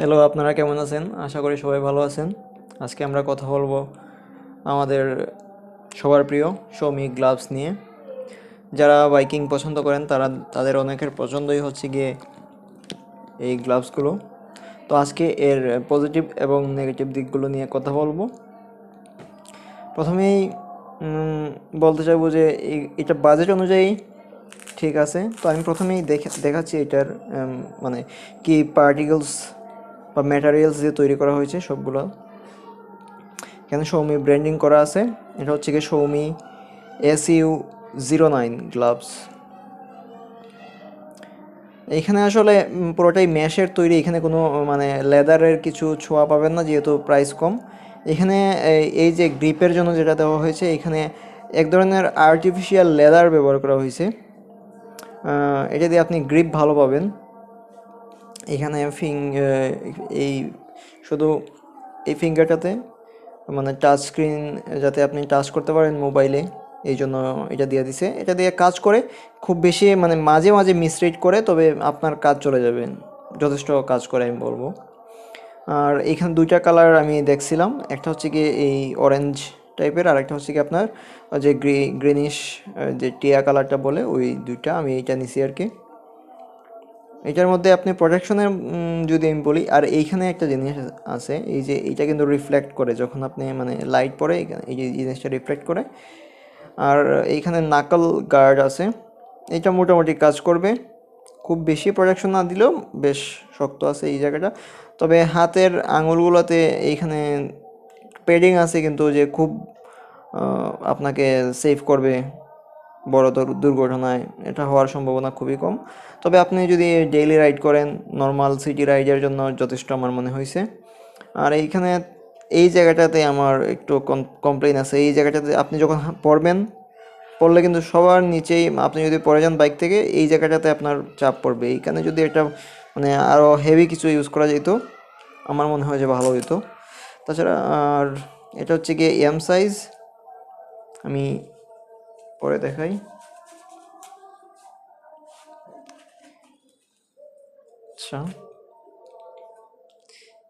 Hello আপনারা কেমন আছেন? আশা করি সবাই ভালো আছেন। আজকে আমরা কথা বলব আমাদের সবার প্রিয় সৌমি গ্লাভস নিয়ে। যারা বাইকিং পছন্দ করেন, তারা তাদের অনেকের পছন্দই হচ্ছে গিয়ে এই গ্লাভসগুলো তো আজকে এর পজিটিভ এবং নেগেটিভ দিকগুলো নিয়ে কথা বলব। প্রথমেই বলতে চাইব যে এটা বাজেট অনুযায়ী ঠিক আছে। তো আমি প্রথমেই দেখে, দেখাচ্ছি এটার মানে কি পার্টিকেলস বা ম্যাটেরিয়ালস দিয়ে তৈরি করা হয়েছে সবগুলো। এখানে সৌমি ব্র্যান্ডিং করা আছে। এটা হচ্ছে কি Soumi S U zero nine gloves এখানে আসলে পুরোটাই ম্যাশের তৈরি। এখানে কোনো মানে লেদারের কিছু ছোঁয়া পাবেন না, যেহেতু প্রাইস কম। এখানে এই- এই যে গ্রিপের জন্য যেটা দেওয়া হয়েছে, এখানে এক ধরনের আর্টিফিশিয়াল লেদার ব্যবহার করা হয়েছে। এটা দিয়ে আপনি গ্রিপ ভালো পাবেন। এখানে ফিং এই শুধু এই ফিঙ্গারটাতে মানে টাচ স্ক্রিন যাতে আপনি টাচ করতে পারেন মোবাইলে এই জন্য এটা দিয়ে দিছে। এটা দিয়ে কাজ করে, খুব বেশি মানে মাঝে মাঝে মিসরিড করে, তবে আপনার কাজ চলে যাবে। যথেষ্ট কাজ করে আমি বলব। আর এখানে দুইটা কালার আমি দেখছিলাম। একটা হচ্ছে কি এই অরেঞ্জ টাইপের আর একটা হচ্ছে কি আপনার যে গ্রি গ্রিনিশ যে টিয়া কালারটা বলে, ওই দুইটা আমি এইটা নিছি আর কি। এটার মধ্যে আপনি প্রোটেকশনের যদি আমি বলি, আর এইখানে একটা জিনিস আছে, এই যে এইটা কিন্তু রিফ্লেক্ট করে যখন আপনি মানে লাইট পড়ে এই যে জিনিসটা রিফ্লেক্ট করে। আর এইখানে নাকল গার্ড আছে, এটা মোটামুটি কাজ করবে। খুব বেশি প্রোটেকশন না দিলেও বেশ শক্ত আছে এই জায়গাটা। তবে হাতের আঙুলগুলোতে এইখানে পেডিং আছে কিন্তু যে খুব আপনাকে সেভ করবে বড় দুর- দুর্ঘটনায় এটা হওয়ার সম্ভাবনা খুবই কম। তবে আপনি যদি ডেইলি রাইড করেন নর্মাল সিটি রাইডের জন্য যথেষ্ট আমার মনে হয়েছে আর এইখানে এই জায়গাটাতে আমার একটু কমপ্লেন আছে। এই জায়গাটাতে আপনি যখন পড়বেন, পড়লে কিন্তু সবার নিচেই আপনি যদি পড়ে যান বাইক থেকে, এই জায়গাটাতে আপনার চাপ পড়বে। এইখানে যদি এটা মানে আরও হেভি কিছু ইউজ করা যেত, আমার মনে হয় যে ভালো হতো তাছাড়া আর এটা হচ্ছে গিয়ে এম সাইজ আমি পরে দেখাই। আচ্ছা।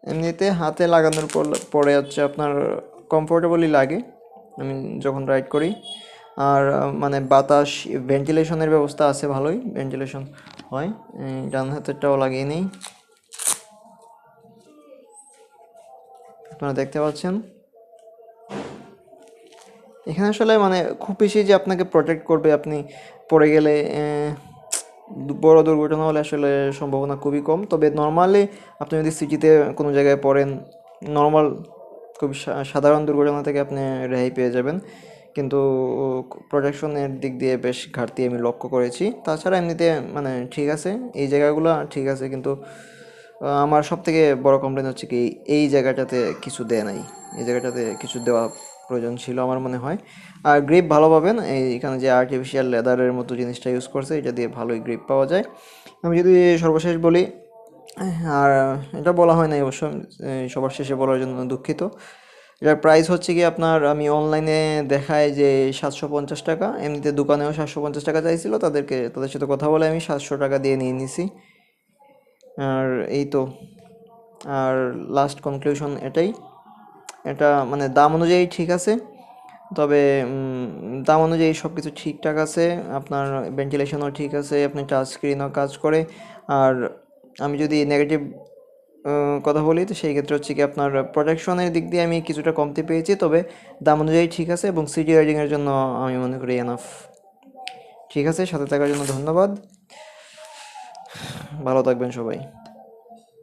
এমনিতে হাতে লাগানোর পর হচ্ছে আপনার কমফোর্টেবলই লাগে। আমি যখন রাইড করি। আর মানে বাতাস ভেন্টিলেশনের ব্যবস্থা আছে ভালোই ভেন্টিলেশন হয়। ডান হাতেরটাও লাগিয়ে নেই। আপনারা দেখতে পাচ্ছেন? এখানে আসলে মানে খুব বেশি যে আপনাকে প্রোটেক্ট করবে আপনি পড়ে গেলে বড় দুর্ঘটনা হলে আসলে সম্ভাবনা খুবই কম। তবে নর্মালি আপনি যদি সিটিতে কোনো জায়গায় পড়েন নর্মাল খুব সাধারণ দুর্ঘটনা থেকে আপনি রেহাই পেয়ে যাবেন। কিন্তু প্রোটেকশনের দিক দিয়ে বেশ ঘাটতি আমি লক্ষ্য করেছি। তাছাড়া এমনিতে মানে ঠিক আছে, এই জায়গাগুলো ঠিক আছে কিন্তু আমার সব থেকে বড় কমপ্লেন হচ্ছে কি, এই জায়গাটাতে কিছু দেয় নাই। এই জায়গাটাতে কিছু দেওয়া প্রয়োজন ছিল আমার মনে হয়। আর গ্রিপ ভালো পাবেন এখানে যে আর্টিফিশিয়াল লেদারের মতো জিনিসটা ইউজ করছে, এটা দিয়ে ভালোই গ্রিপ পাওয়া যায়। আমি যদি সর্বশেষ বলি, আর এটা বলা হয় নাই অবশ্য সবার শেষে বলার জন্য দুঃখিত। এটার প্রাইস হচ্ছে কি আপনার, আমি অনলাইনে দেখায় যে সাতশো পঞ্চাশ টাকা, এমনিতে দোকানেও সাতশো পঞ্চাশ টাকা চাইছিল, তাদেরকে, তাদের সাথে কথা বলে আমি সাতশো টাকা দিয়ে নিয়ে নিছি। আর এই তো, আর লাস্ট কনক্লুশন এটাই। এটা মানে দাম অনুযায়ী ঠিক আছে। তবে দাম অনুযায়ী সব কিছু ঠিকঠাক আছে, আপনার ভেন্টিলেশনও ঠিক আছে, আপনি টাচ স্ক্রিনও কাজ করে। আর আমি যদি নেগেটিভ কথা বলি, তো সেই ক্ষেত্রে হচ্ছে কি আপনার প্রোটেকশনের দিক দিয়ে আমি কিছুটা কমতি পেয়েছি, তবে দাম অনুযায়ী ঠিক আছে এবং সিটি রাইডিংয়ের জন্য আমি মনে করি এনাফ ঠিক আছে, সাথে থাকার জন্য ধন্যবাদ। ভালো থাকবেন সবাই।